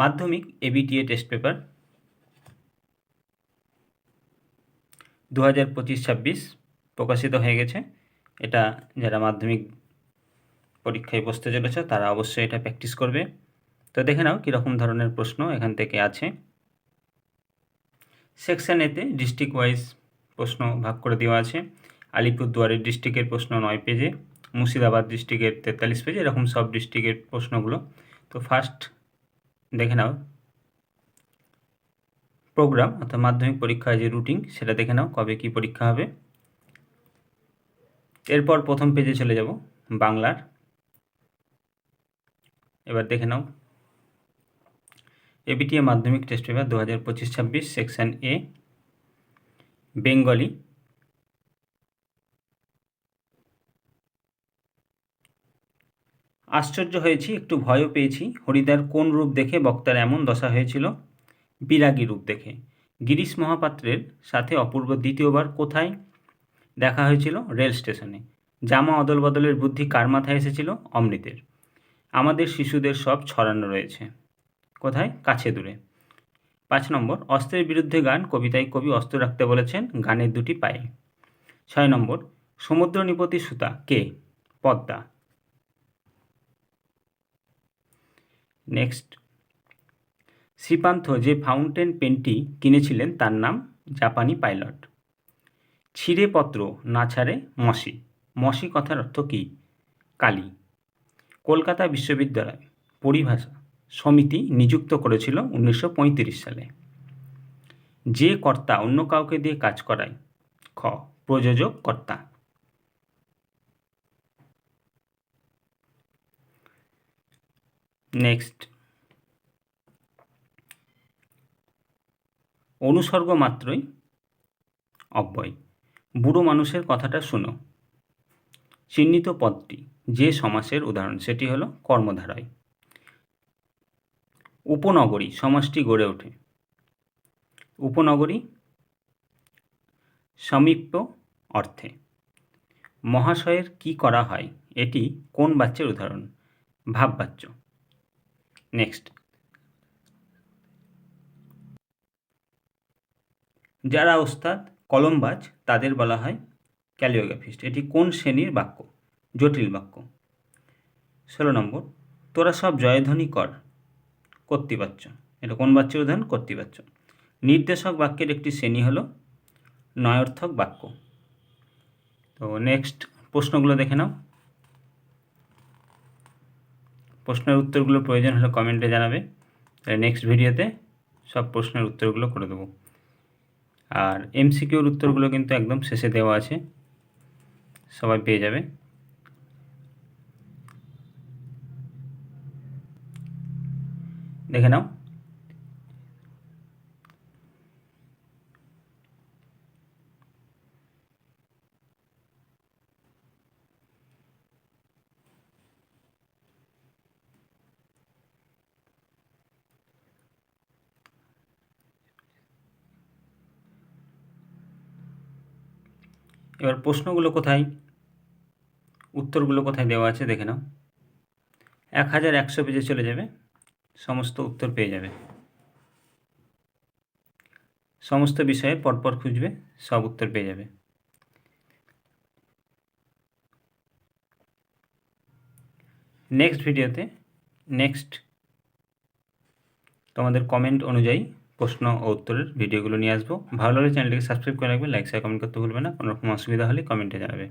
মাধ্যমিক ABTA test paper দু হাজার পঁচিশ ছাব্বিশ প্রকাশিত হয়ে গেছে। এটা যারা মাধ্যমিক পরীক্ষায় বসতে চলেছে, তারা অবশ্যই এটা প্র্যাকটিস করবে। তো দেখে নাও কীরকম ধরনের প্রশ্ন এখান থেকে আছে। সেকশন এতে ডিস্ট্রিক্ট ওয়াইজ প্রশ্ন ভাগ করে দেওয়া আছে। আলিপুরদুয়ারের ডিস্ট্রিক্টের প্রশ্ন নয় পেজে, মুর্শিদাবাদ ডিস্ট্রিক্টের তেতাল্লিশ পেজে, এরকম সব ডিস্ট্রিক্টের প্রশ্নগুলো। তো ফার্স্ট দেখে নাও। প্রোগ্রাম অর্থাৎ মাধ্যমিক পরীক্ষার যে রুটিন সেটা দেখে নাও কবে কি পরীক্ষা হবে। এরপর প্রথম পেজে চলে যাব, বাংলার। এবার দেখে নাও। এবিটিএ মাধ্যমিক টেস্ট পেপার দু হাজার পঁচিশ ছাব্বিশ সেকশন এ বেঙ্গলি আশ্চর্য হয়েছি, একটু ভয়ও পেয়েছি। হরিদার কোন রূপ দেখে বক্তার এমন দশা হয়েছিল? বিরাগী রূপ দেখে। গিরিশ মহাপাত্রের সাথে অপূর্ব দ্বিতীয়বার কোথায় দেখা হয়েছিল? রেল স্টেশনে। জামা অদল বদলের বুদ্ধি কার মাথায় এসেছিল? অমৃতের। আমাদের শিশুদের সব ছড়ানো রয়েছে। কোথায়? কাছে দূরে। পাঁচ নম্বর, অস্ত্রের বিরুদ্ধে গান কবিতায় কবি অস্ত্র রাখতে বলেছেন, গানের দুটি পায়ে। ছয় নম্বর সমুদ্র নিপতি সুতা, কে? পদ্মা। নেক্সট শ্রীপান্থ যে ফাউন্টেন পেনটি কিনেছিলেন, তার নাম জাপানি পাইলট ছিঁড়ে পত্র না ছাড়ে মসি। মসি কথার অর্থ কী? কালী। কলকাতা বিশ্ববিদ্যালয়। পরিভাষা। সমিতি নিযুক্ত করেছিল উনিশশো পঁয়ত্রিশ সালে। যে কর্তা অন্য কাউকে দিয়ে কাজ করায়, খ, প্রযোজক কর্তা। নেক্সট। অনুসর্গ মাত্রই অব্যয়। বুড়ো মানুষের কথাটা শুনো। চিহ্নিত পদটি যে সমাসের উদাহরণ, সেটি হলো কর্মধারায়। উপনগরী সমাজটি গড়ে ওঠে। উপনগরী সমীপ্য অর্থে। মহাশয়ের কি করা হয়, এটি কোন বাচ্চার উদাহরণ? ভাববাচ্য। নেক্সট। যারা ওস্তাদ, কলমবাজ, তাদের বলা হয় ক্যালিওগ্রাফিস্ট। এটি কোন শ্রেণির বাক্য? জটিল বাক্য। ষোলো নম্বর, তোরা সব জয়ধ্বনি কর কর্তৃবাচ্য এটা কোন বাচ্যের উদাহরণ? কর্তৃবাচ্য নির্দেশক বাক্যের একটি শ্রেণি হল নয়ার্থক বাক্য। তো নেক্সট প্রশ্নগুলো দেখে নাও। প্রশ্নের উত্তরগুলো প্রয়োজন হলে কমেন্টে জানাবে। নেক্সট ভিডিওতে সব প্রশ্নের উত্তরগুলো করে দেবো। আর এমসিকিউর উত্তরগুলো কিন্তু একদম শেষে দেওয়া আছে। সবাই পেয়ে যাবে। দেখে নাও। এবার প্রশ্নগুলো কোথায়? উত্তরগুলো কোথায় দেওয়া আছে দেখে নাও। এক হাজার একশো পেজে চলে যাবে, সমস্ত উত্তর পেয়ে যাবে। সমস্ত বিষয়ে পরপর খুঁজবে, সব উত্তর পেয়ে যাবে। নেক্সট ভিডিওতে, নেক্সট তোমাদের কমেন্ট অনুযায়ী প্রশ্ন ও উত্তরের ভিডিওগুলো নিয়ে আসব। ভালো লাগলে চ্যানেলটিকে সাবস্ক্রাইব করে রাখবে লাইক শেয়ার কমেন্ট করতে ভুলবে না। কোনো রকম অসুবিধা হলে কমেন্টে জানাবে